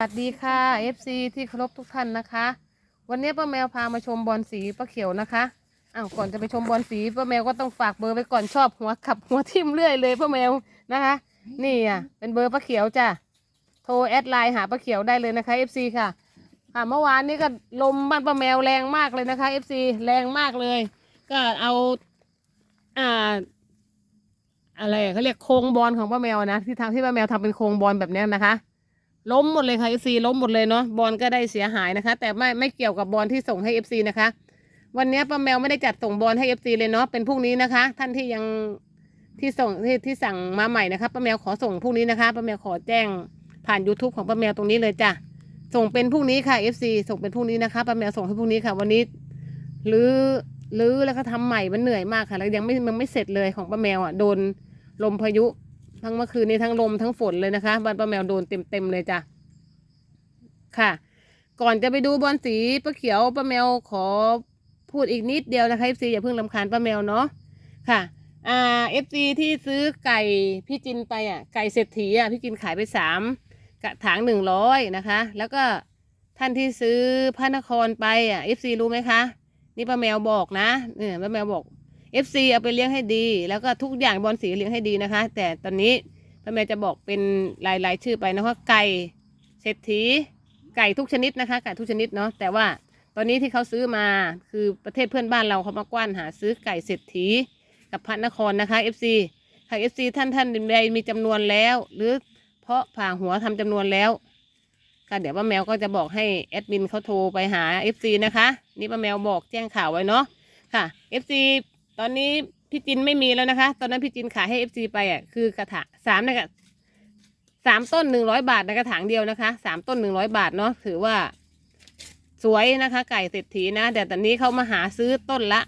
สวัสดีค่ะ FC ที่เคารพทุกท่านนะคะ วันนี้ป้าแมวพามาชมบอลสีป้าเขียวนะคะอ้าวก่อนจะไปชมบอลสีป้าแมวก็ต้องฝากเบอร์ไว้ก่อนชอบหัวขับหัวทิ่มเรื่อยเลยป้าแมวนะคะ นี่อะเป็นเบอร์ป้าเขียวจ้ะโทรแอดไลน์หาป้าเขียวได้เลยนะคะ FC ค่ะค่ะเมื่อวานนี้ก็ลมบ้านป้าแมวแรงมากเลยนะคะ FC แรงมากเลย ก็เอาอ่าอะไรเขาเรียกโครงบอลของป้าแมวนะที่ทำที่ป้าแมวทำเป็นโครงบอลแบบนี้นะคะ ล้มหมดเลยค่ะเอฟซีล้มหมดเลยเนาะบอลก็ได้เสียหายนะคะ แต่ไม่ไม่เกี่ยวกับบอลที่ส่งให้เอฟซีนะคะ วันนี้ป้าแมวไม่ได้จัดส่งบอลให้เอฟซีเลยเนาะเป็นพรุ่งนี้นะคะ ท่านที่ยังที่ส่งที่ที่สั่งมาใหม่นะคะป้าแมวขอส่งพรุ่งนี้นะคะป้าแมวขอแจ้งผ่าน YouTube ของป้าแมวตรงนี้เลยจ้ะส่งเป็นพรุ่งนี้ค่ะ FC ส่งเป็นพรุ่งนี้นะคะป้าแมวส่งให้พรุ่งนี้ค่ะ วันนี้รื้อรื้อแล้วก็ทำใหม่มันเหนื่อยมากค่ะ แล้วยังไม่มันไม่เสร็จเลยของป้าแมวอะโดนลมพายุ ทั้งเมื่อคืนนี้ทั้งลมทั้งฝนเลยนะคะบ้านป้าแมวโดนเต็มเต็มเลยจ้ะค่ะ ก่อนจะไปดูบอลสีป้าเขียวป้าแมวขอพูดอีกนิดเดียวนะคะเอฟซีอย่าเพิ่งลำคาญป้าแมวเนาะค่ะอ่าเอฟซีที่ซื้อไก่พี่จินไปอะไก่เศรษฐีอะพี่จินขายไปสามกระถางหนึ่งร้อยนะคะ แล้วก็ท่านที่ซื้อพระนครไปอะเอฟซีรู้ไหมคะ นี่ป้าแมวบอกนะเนี่ยป้าแมวบอก เอฟซีเอาไปเลี้ยงให้ดี แล้วก็ทุกอย่างบอลสีเลี้ยงให้ดีนะคะ แต่ตอนนี้ป้าแมวจะบอกเป็นรายรายๆชื่อไปนะว่าไก่เศรษฐีไก่ทุกชนิดนะคะไก่ทุกชนิดเนาะแต่ว่าตอนนี้ที่เขาซื้อมาคือประเทศเพื่อนบ้านเราเขามากว้านหาซื้อไก่เศรษฐีกับพระนครนะคะ FC ค่ะ FC ท่านท่านใดมีจำนวนแล้ว หรือเพาะผ่าหัวทำจำนวนแล้วค่ะเดี๋ยวป้าแมวก็จะบอกให้แอดมินเขาโทรไปหา FC นะคะ นี่ป้าแมวบอกแจ้งข่าวไว้เนาะค่ะ FC ตอนนี้พี่จินไม่มีแล้วนะคะ ตอนนั้นพี่จินขายให้ FC ไปอะคือกระถางสามนะคะสามต้นหนึ่งร้อยบาทในกระถางเดียวนะคะสามต้นหนึ่งร้อยบาทเนาะถือว่า สวยนะคะ ไก่เศรษฐีนะ แต่ตอนนี้เขามาหาซื้อต้นละ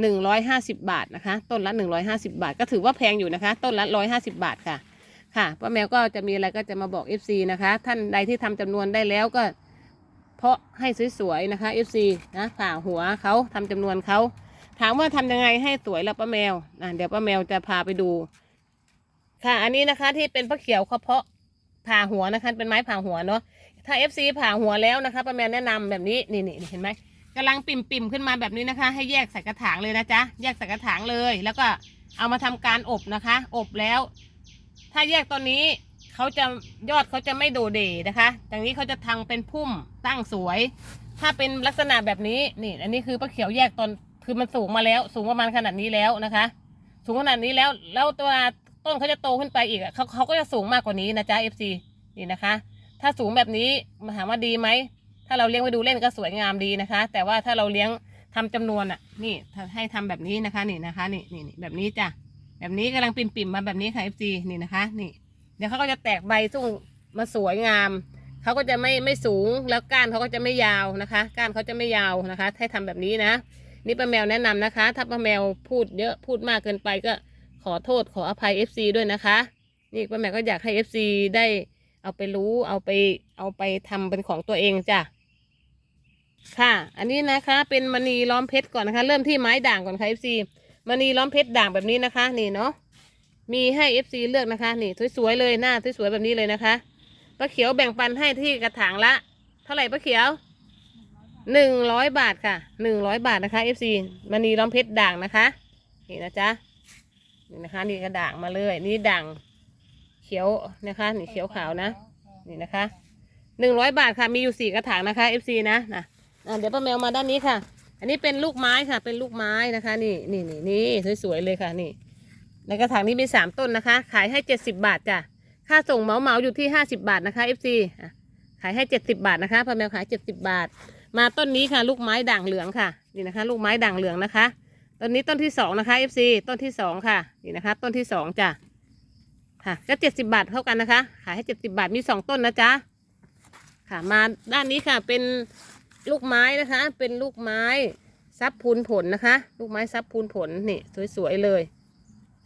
หนึ่งร้อยห้าสิบบาทนะคะ ต้นละหนึ่งร้อยห้าสิบาท ก็ถือว่าแพงอยู่นะคะ ต้นละร้อยห้าสิบาทค่ะ ค่ะป้าแมวก็จะมีอะไรก็จะมาบอก FC นะคะ ท่านใดที่ทำจำนวนได้แล้วก็ เพาะให้สวยๆนะคะ FC นะผ่าหัวเขาทำจำนวนเขา ถามว่าทำยังไงให้สวยแล้วป้าแมวอะเดี๋ยวป้าแมวจะพาไปดู ค่ะ อันนี้นะคะ ที่เป็นพระเขียวเขาเพาะผ่าหัวนะคะ เป็นไม้ผ่าหัวเนาะถ้า FC ผ่าหัวแล้วนะคะป้าแมวแนะนำแบบนี้นี่นี่เห็นไหมกำลังปิ่มปิ่มๆขึ้นมาแบบนี้นะคะ ให้แยกใส่กระถางเลยนะจ๊ะแยกใส่กระถางเลย แล้วก็เอามาทำการอบนะคะ อบแล้ว ถ้าแยกตอนนี้เขาจะยอดเขาจะไม่โดเดนะคะอย่างนี้เขาจะทางเป็นพุ่มตั้งสวย ถ้าเป็นลักษณะแบบนี้นี่ อันนี้คือป้าเขียวแยกตอน คือมันสูงมาแล้ว สูงประมาณขนาดนี้แล้วนะคะ สูงขนาดนี้แล้ว แล้วตัวต้นเขาจะโตขึ้นไปอีกเขาเขาก็จะสูงมากกว่านี้นะจ๊ะ FC นี่นะคะ ถ้าสูงแบบนี้มาถามว่าดีไหม ถ้าเราเลี้ยงไว้ดูเล่นก็สวยงามดีนะคะ แต่ว่าถ้าเราเลี้ยงทำจำนวนอะ นี่ให้ทำแบบนี้นะคะ นี่นะคะ นี่นี่แบบนี้จ้ะ แบบนี้กำลังปิ่มปิ่มๆมาแบบนี้ค่ะ FC นี่นะคะ นี่ เดี๋ยวเขาก็จะแตกใบสุ่งมาสวยงาม เขาก็จะไม่ไม่สูงแล้วก้านเขาก็จะไม่ยาวนะคะ ก้านเขาจะไม่ยาวนะคะ ให้ทำแบบนี้นะ นี่ป้าแมวแนะนำนะคะ ถ้าป้าแมวพูดเยอะพูดมากเกินไปก็ขอโทษขออภัย FC ด้วยนะคะ นี่ป้าแมวก็อยากให้ FC ได้เอาไปรู้เอาไปเอาไปทำเป็นของตัวเองจ้ะค่ะ อันนี้นะคะเป็นมณีล้อมเพชรก่อนนะคะ เริ่มที่ไม้ด่างก่อนค่ะ FC มณีล้อมเพชรด่างแบบนี้นะคะ นี่เนาะมีให้ FC เลือกนะคะ นี่สวยๆเลยหน้าสวยๆแบบนี้เลยนะคะป้าเขียวแบ่งปันให้ที่กระถางละ เท่าไหร่ป้าเขียว หนึ่งร้อยบาทค่ะหนึ่งร้อยบาทนะคะ FC มณีล้อมเพชรด่างนะคะนี่นะจ๊ะนี่นะคะนี่กระด่างมาเลย นี่ด่างเขียวนะคะนี่เขียวขาวนะ นี่นะคะหนึ่งร้อยบาทค่ะมีอยู่สี่กระถางนะคะ FC นะนะอะเดี๋ยวป้าแมวมาด้านนี้ค่ะ อันนี้เป็นลูกไม้ค่ะ เป็นลูกไม้นะคะ นี่นี่นี่นี่สวยๆเลยค่ะนี่ ในกระถางนี้มีสามต้นนะคะ ขายให้เจ็ดสิบาทจ้ะค่าส่งเหมาเหมาอยู่ที่ห้าสิบาทนะคะ FC อะขายให้เจ็ดสิบาทนะคะป้าแมวขายเจ็ดสิบาท มาต้นนี้ค่ะ ลูกไม้ด่างเหลืองค่ะนี่นะคะ ลูกไม้ด่างเหลืองนะคะต้นนี้ต้นที่สองนะคะ FC ต้นที่สองค่ะนี่นะคะ ต้นที่สองจ้ะค่ะก็เจ็ดสิบาทเท่ากันนะคะขายให้เจ็ดสิบาทมีสองต้นนะจ๊ะค่ะมาด้านนี้ค่ะเป็นลูกไม้นะคะ เป็นลูกไม้ซับพูนผลนะคะ ลูกไม้ซับพูนผลนี่สวยๆเลย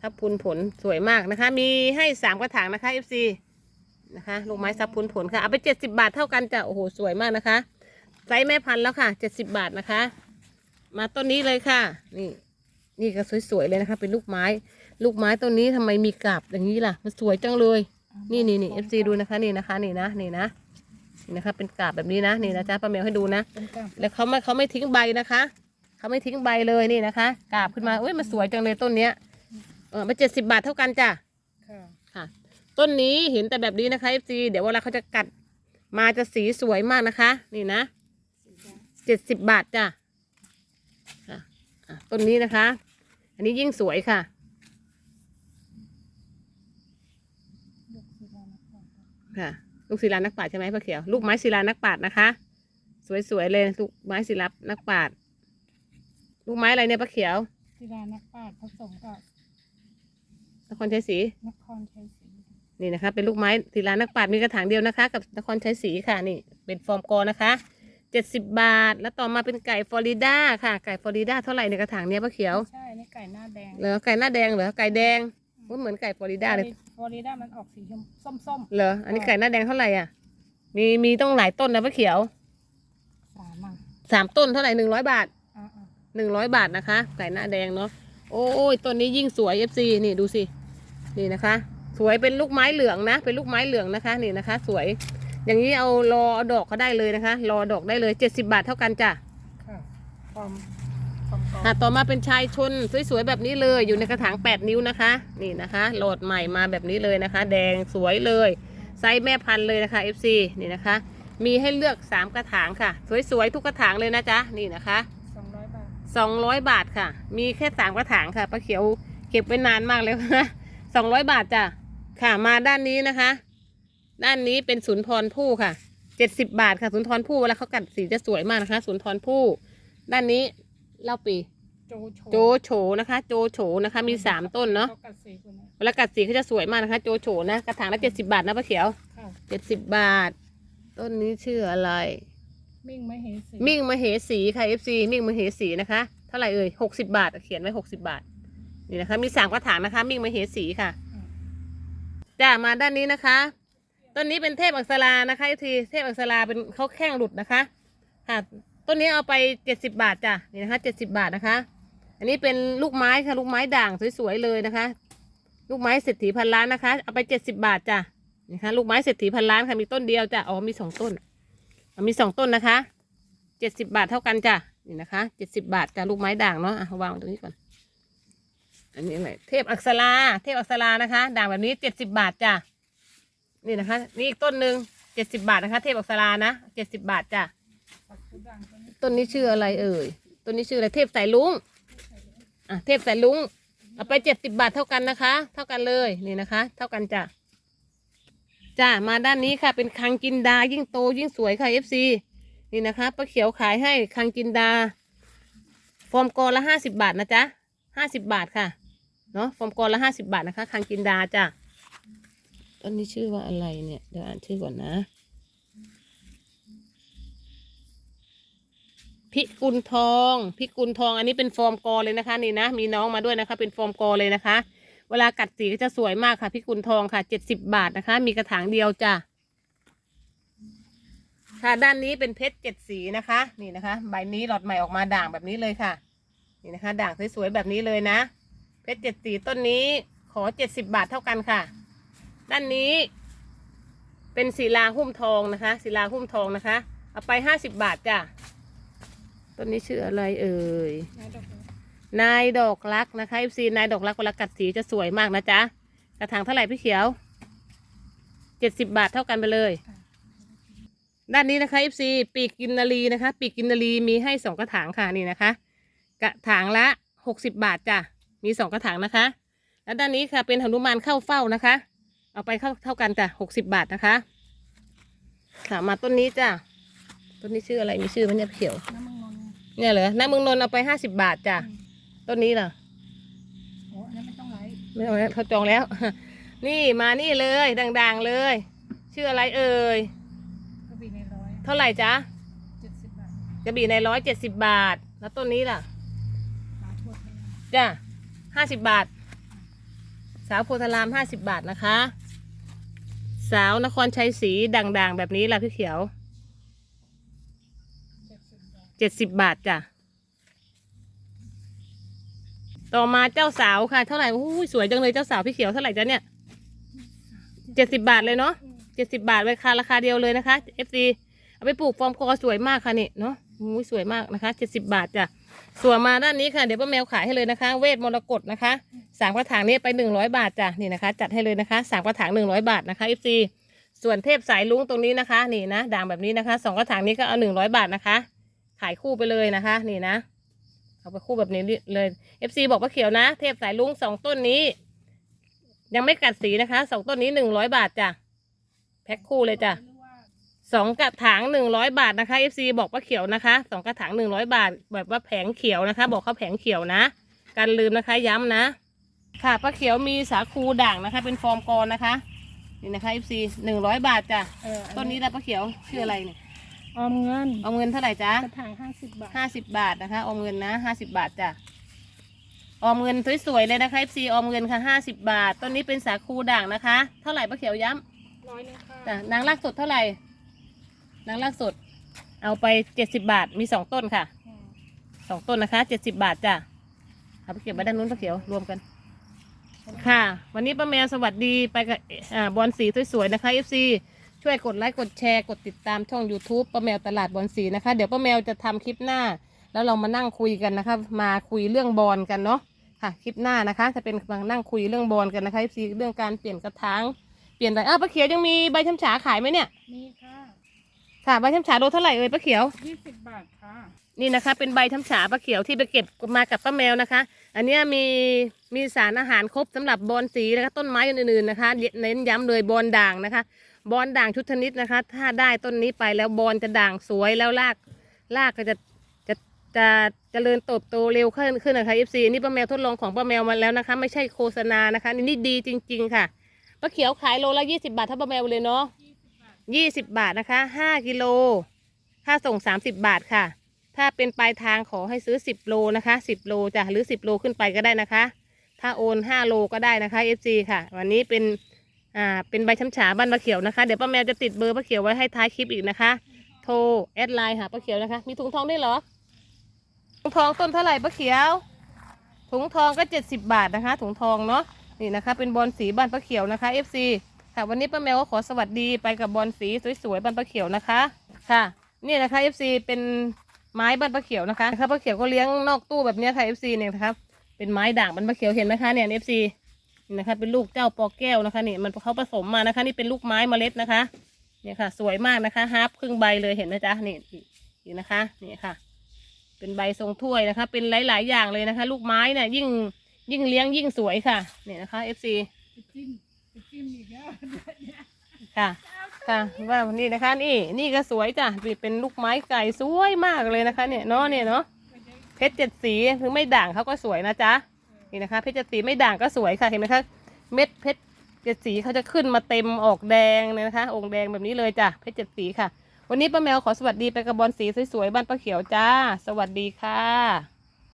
ซับพูนผลสวยมากนะคะ มีให้สามกระถางนะคะ FC นะคะ ลูกไม้ซับพูนผลค่ะเอาไปเจ็ดสิบาทเท่ากันจ้ะโอ้โหสวยมากนะคะ ไซส์แม่พันธุ์แล้วค่ะเจ็ดสิบาทนะคะ มาต้นนี้เลยค่ะ นี่ นี่ก็สวยๆเลยนะคะ เป็นลูกไม้ ลูกไม้ต้นนี้ทำไมมีกาบอย่างนี้ล่ะ มันสวยจังเลย นี่นี่นี่เอฟซีดูนะคะนี่นะคะ นี่นะนี่นะนี่นะคะ เป็นกาบแบบนี้นะนี่นะจ๊ะป้าแมวให้ดูนะเป็นกล้ามแล้วเขาไม่เขาไม่ทิ้งใบนะคะเขาไม่ทิ้งใบเลยนี่นะคะ กาบขึ้นมาเอ้ยมันสวยจังเลยต้นเนี้ยเออมาเจ็ดสิบาทเท่ากันจ้ะค่ะค่ะ ต้นนี้เห็นแต่แบบนี้นะคะเอฟซีเดี๋ยวเวลาเขาจะกัดมาจะสีสวยมากนะคะ นี่นะสีด เจ็ดสิบบาทจ้ะค่ะอะต้นนี้นะคะ อันนี้ยิ่งสวยค่ะำลูกสีดำนะคะค่ะ ลูกศิลานักปราชญ์ใช่ไหมพ่อเขียว ลูกไม้ศิลานักปราชญ์นะคะ สวยๆเลยลูกไม้ศิลานักปราชญ์ลูกไม้อะไรเนี่ยพ่อเขียวสีดานักปราชญ์ผสมกับนครชัยศรีนครชัยศรีนี่นะคะ เป็นลูกไม้ศิลานักปราชญ์มีกระถางเดียวนะคะ กับนครชัยศรีค่ะนี่ เป็นฟอร์มกอนะคะ เจ็ดสิบบาท แล้วต่อมาเป็นไก่ฟลอริดาค่ะ ไก่ฟลอริดาเท่าไหร่ในกระถางเนี้ยพ่อเขียว ใช่นี่ไก่หน้าแดงเหรอ ไก่หน้าแดงเหรอ ไก่แดงอุ๊ยเหมือนไก่ฟลอริดาเลย ฟลอริดามันออกสีชมส้มเหรอ อันนี้ไก่หน้าแดงเท่าไหร่อะ มีมีต้องหลายต้นนะพ่อเขียวๆสามอะสามต้นเท่าไหร่หนึ่งร้อยบาทอ่าอ่าหนึ่งร้อยบาทนะคะ ไก่หน้าแดงเนาะ โอ้ยต้นนี้ยิ่งสวยเอฟซีนี่ดูสิ นี่นะคะ สวยเป็นลูกไม้เหลืองนะ เป็นลูกไม้เหลืองนะคะ นี่นะคะ สวย อย่างนี้เอารอเอาดอกเขาได้เลยนะคะ รอดอกได้เลยเจ็ดสิบาทเท่ากันจ้ะค่ะความความกรอบอะต่อมาเป็นชายชนสวยๆแบบนี้เลยอยู่ในกระถางแปดนิ้วนะคะ นี่นะคะโหลดใหม่มาแบบนี้เลยนะคะ แดงสวยเลยไซส์แม่พันธุ์เลยนะคะ FC นี่นะคะ มีให้เลือก3กระถางค่ะ สวยๆทุกกระถางเลยนะจ๊ะนี่นะคะสองร้อยบาท200บาทค่ะ มีแค่3กระถางค่ะป้าเขียวเก็บไว้นานมากเลยนะ200บาทจ้ะค่ะมาด้านนี้นะคะ ด้านนี้เป็นศูนย์ทรผู้ค่ะ70บาทค่ะศูนย์ทรผู้เวลาเขากัดสีจะสวยมากนะคะศูนย์ทรผู้ด้านนี้เล่าปี โจโฉโจโฉนะคะ โจโฉนะคะ มี3ต้นเนาะขกัดสีคนนี้เวลากัดสีเขาจะสวยมากนะคะ โจโฉนะกระถางละ70บาทนะป้าเขียวค่ะเจ็ดสิบบาท ต้นนี้ชื่ออะไร มิ่งไม่เห็นสีมิ่งมเหสีค่ะ FC มิ่งมเหสีนะคะเท่าไหร่เอ่ยหกสิบาท เขียนไว้หกสิบาท นี่นะคะ มีสามกระถางนะคะ มิ่งมเหสีค่ะอ่าจ้ามาด้านนี้นะคะ ต้นนี้เป็นเทพอักษรานะคะทีเทพอักษราเป็นเขาแข้งหลุดนะคะค่ะต้นนี้เอาไปเจ็ดสิบาทจ้ะนี่นะคะเจ็ดสิบาทนะคะ อันนี้เป็นลูกไม้ค่ะลูกไม้ด่างสวยๆเลยนะคะ ลูกไม้เศรษฐีพันล้านนะคะ เอาไปเจ็ดสิบาทจ้ะนี่ค่ะลูกไม้เศรษฐีพันล้านค่ะมีต้นเดียวจ้ะอ๋อมีสองต้นมีสองต้นนะคะเจ็ดสิบาทเท่ากันจ้ะนี่นะคะเจ็ดสิบาทจ้ะลูกไม้ด่างเนาะอะวางตรงนี้ก่อนอันนี้อะไรเทพอักษราเทพอักษรานะคะ ด่างแบบนี้เจ็ดสิบาทจ้ะ นี่นะคะ นี่อีกต้นหนึ่งเจ็ดสิบาทนะคะ เทพอักษรานะเจ็ดสิบาทจ้ะต้นนี้ชื่ออะไรเอ่ยต้นนี้ชื่ออะไรเทพสายลุงอะเทพสายลุงเอาไปเจ็ดสิบาทเท่ากันนะคะ เท่ากันเลยนี่นะคะ เท่ากันจ้ะจ้ามาด้านนี้ค่ะ เป็นคังกินดายิ่งโตยิ่งสวยค่ะ FC นี่นะคะป้าเขียวขายให้คังกินดา ฟอร์มกอละห้าสิบาทนะจ๊ะห้าสิบาทค่ะเนาะฟอร์มกอละห้าสิบาทนะคะ คังกินดาจ้ะ ต้นนี้ชื่อว่าอะไรเนี่ยเดี๋ยวอ่านชื่อก่อนนะพิกุลทองพิกุลทองอันนี้เป็นฟอร์มกอเลยนะคะนี่นะ มีน้องมาด้วยนะคะ เป็นฟอร์มกอเลยนะคะ เวลากัดสีก็จะสวยมากค่ะพิกุลทองค่ะเจ็ดสิบบาทนะคะ มีกระถางเดียวจ้ะค่ะด้านนี้เป็นเพชรเจ็ดสีนะคะ นี่นะคะ ใบนี้หลอดใหม่ออกมาด่างแบบนี้เลยค่ะ นี่นะคะ ด่างสวยๆแบบนี้เลยนะ เพชรเจ็ดสีต้นนี้ขอเจ็ดสิบบาทเท่ากันค่ะ ด้านนี้ เป็นศิลาหุ้มทองนะคะศิลาหุ้มทองนะคะ เอาไปห้าสิบบาทจ้ะต้นนี้ชื่ออะไรเอ่ยนายดอกบักรักนะคะ FC นายดอกรักเวลากัดสีจะสวยมากนะจ๊ะกระถางเท่าไหร่พี่เขียวเจ็ดสิบบาทเท่ากันไปเลย ด้านนี้นะคะ FC ปีกกินนารีนะคะ ปีกกินนารีมีให้สองกระถางค่ะนี่นะคะ กระถางละหกสิบบาทจ้ะมีสองกระถางนะคะ แล้วด้านนี้ค่ะเป็นหนุมานเข้าเฝ้านะคะ เอาไปเข้าเท่ากันจ้ะหกสิบบาทนะคะค่ะมาต้นนี้จ้ะต้นนี้ชื่ออะไรมีชื่อไหมเนี่ยพี่เขียว น้ำมันนนท์เนี่ยเหรอน้าเมืองนนท์เอาไปห้าสิบบาทจ้ะอืมต้นนี้ล่ะโอ้อันนั้นไม่ต้องไลฟ์ไม่เอาแล้วเขาจองแล้ว นี่มานี่เลยดังๆเลย ชื่ออะไรเอ่ยก็ปีในร้อยเท่าไหร่จ๊ะเจ็ดสิบบาทกระบี่ในร้อยเจ็ดสิบบาท แล้วต้นนี้ล่ะหาทั่วไปเลยจ้ะห้าสิบบาท สาวโพธารามห้าสิบบาทนะคะ สาวนครชัยศรีด่างๆ แบบนี้ล่ะพี่เขียวเจ็ดสิบบาทจ้ะ ต่อมาเจ้าสาวค่ะ เท่าไหร่อู้สวยจังเลยเจ้าสาวพี่เขียวเท่าไหร่จ๊ะเนี่ยเจ็ดสิบบาทเลยเนาะเจ็ดสิบาทไว้ค่ะราคาเดียวเลยนะคะ FC เอาไปปลูกฟอร์มกอสวยมากค่ะนี่เนาะ อุ้ยสวยมากนะคะเจ็ดสิบบาทจ้ะส่วนมาด้านนี้ค่ะเดี๋ยวป้าแมวขายให้เลยนะคะ เวทมรกตนะคะสามกระถางนี้ไปหนึ่งร้อยบาทจ้ะนี่นะคะ จัดให้เลยนะคะสามกระถางหนึ่งร้อยบาทนะคะ FC ส่วนเทพสายลุงตรงนี้นะคะ นี่นะด่างแบบนี้นะคะสองกระถางนี้ก็เอาหนึ่งร้อยบาทนะคะ ขายคู่ไปเลยนะคะ นี่นะ เอาไปคู่แบบนี้เลย FC บอกว่าเขียวนะ เทพสายลุงสองต้นนี้ ยังไม่กัดสีนะคะสองต้นนี้หนึ่งร้อยบาทจ้ะแพ็คคู่เลยจ้ะ สองกระถางหนึ่งร้อยบาทนะคะ FC บอกว่าเขียวนะคะสองกระถางหนึ่งร้อยบาท แบบว่าแผงเขียวนะคะ บอกเขาแผงเขียวนะการลืมนะคะย้ำนะ ค่ะป้าเขียวมีสาคูด่างนะคะ เป็นฟอร์มกรนะคะนี่นะคะ FC หนึ่งร้อยบาทจ้ะเอออัต้นนี้แล้วป้าเขียวชื่ออะไรเนี่ยออมเงินเอาเงินเท่าไหร่จ๊ะกระถางห้าสิบบาทห้าสิบบาทนะคะออมเงินนะห้าสิบบาทจ้ะออมเงินสวยๆเลยนะคะ FC ออมเงินค่ะห้าสิบบาทต้นนี้เป็นสาคูด่างนะคะ เท่าไหร่ป้าเขียวย้ำร้อยหนึงค่ะจ้ะนางรากสดเท่าไหร่ นางรากสด เอาไปเจ็ดสิบาทมีสองต้นค่ะอืมสองต้นนะคะเจ็ดสิบาทจ้ะเอาไปเก็บไว้ด้านนู้นป้าเขียวรวมกัน ค่ะ วันนี้ป้าแมวสวัสดีไปกับอ่าบอลสีสวยๆนะคะ FC ช่วยกดไลค์กดแชร์กดติดตามช่อง YouTube ป้าแมวตลาดบอลสีนะคะ เดี๋ยวป้าแมวจะทำคลิปหน้า แล้วเรามานั่งคุยกันนะคะ มาคุยเรื่องบอลกันเนาะค่ะคลิปหน้านะคะ จะเป็นมานั่งคุยเรื่องบอลกันนะคะ FC เรื่องการเปลี่ยนกระถางเปลี่ยนอะไรอ้าวป้าเขียวยังมีใบช้ำฉาขายไหมเนี่ยนี่ค่ะ ค่ะใบช้ำฉาโลเท่าไหร่เอ่ยป้าเขียว ยี่สิบบาทค่ะ นี่นะคะ เป็นใบช้ำฉาป้าเขียวที่ไปเก็บมากับป้าแมวนะคะ อันเนี้ยมีมีสารอาหารครบสำหรับบอลสีนะคะต้นไม้อื่นๆนะคะเน้นย้ำเลยบอลด่างนะคะ บอลด่างชุดชนิดนะคะ ถ้าได้ต้นนี้ไปแล้วบอลจะด่างสวยแล้วรากรากก็จะจะจะจะเจริญเติบโตเร็วขึ้นขึ้นนะคะ FC นี่ป้าแมวทดลองของป้าแมวมาแล้วนะคะ ไม่ใช่โฆษณานะคะ นี่นี่ดีจริง ๆ ค่ะป้าเขียวขายโลละยี่สิบาทถ้าป้าแมวเลยเนาะ ยี่ สิบบาทนะคะห้ากิโลค่าส่งสามสิบบาทค่ะ ถ้าเป็นปลายทางขอให้ซื้อ10โลนะคะ10โลจ้ะหรือ10โลขึ้นไปก็ได้นะคะ ถ้าโอน5โลก็ได้นะคะ FC ค่ะ วันนี้เป็นอ่าเป็นใบช้ำฉาบ้านป้าเขียวนะคะ เดี๋ยวป้าแมวจะติดเบอร์ป้าเขียวไว้ให้ท้ายคลิปอีกนะคะ โทรแอดไลน์หาป้าเขียวนะคะ มีถุงทองด้วยเหรอถุงทองต้นเท่าไหร่ป้าเขียว ถุงทองก็70บาทนะคะ ถุงทองเนาะนี่นะคะ เป็นบอลสีบ้านป้าเขียวนะคะ FC ค่ะวันนี้ป้าแมวก็ขอสวัสดีไปกับบอลสีสวยๆบ้านป้าเขียวนะคะค่ะ นี่นะคะ FC เป็นไม้บ้านป้าเขียวนะคะนะคะป้าเขียวก็เลี้ยงนอกตู้แบบนี้ค่ะ FC เนี่ยนะครับเป็นไม้ด่างบ้านป้าเขียวเห็นไหมคะเนี่ย FC นี่นะคะเป็นลูกเจ้าปอแก้วนะคะนี่มันเขาผสมมานะคะ นี่เป็นลูกไม้เมล็ดนะคะเนี่ยค่ะ สวยมากนะคะฮาร์ปครึ่งใบเลยเห็นนะจ๊ะนี่นี่นะคะนี่ค่ะ เป็นใบทรงถ้วยนะคะ เป็นหลาย ๆ อย่างเลยนะคะ ลูกไม้เนี่ยยิ่งยิ่งเลี้ยงยิ่งสวยค่ะ เนี่ยนะคะ FC จิ้มจิ้ม ค่ะค่ะว่านี่นะคะนี่นี่ก็สวยจ้ะนี่เป็นลูกไม้ไก่สวยมากเลยนะคะ เนี่ยเนาะเนี่ยเนาะเพชรเจ็ดสีถึงไม่ด่างเขาก็สวยนะจ๊ะนี่นะคะ เพชรเจ็ดสีไม่ด่างก็สวยค่ะเห็นไหมคะเม็ดเพชรเจ็ดสีเขาจะขึ้นมาเต็มออกแดงเลยนะคะองค์แดงแบบนี้เลยจ้ะเพชรเจ็ดสีค่ะ วันนี้ป้าแมวขอสวัสดีไปกับบอลสีสวยๆบ้านป้าเขียวจ้า สวัสดีค่ะ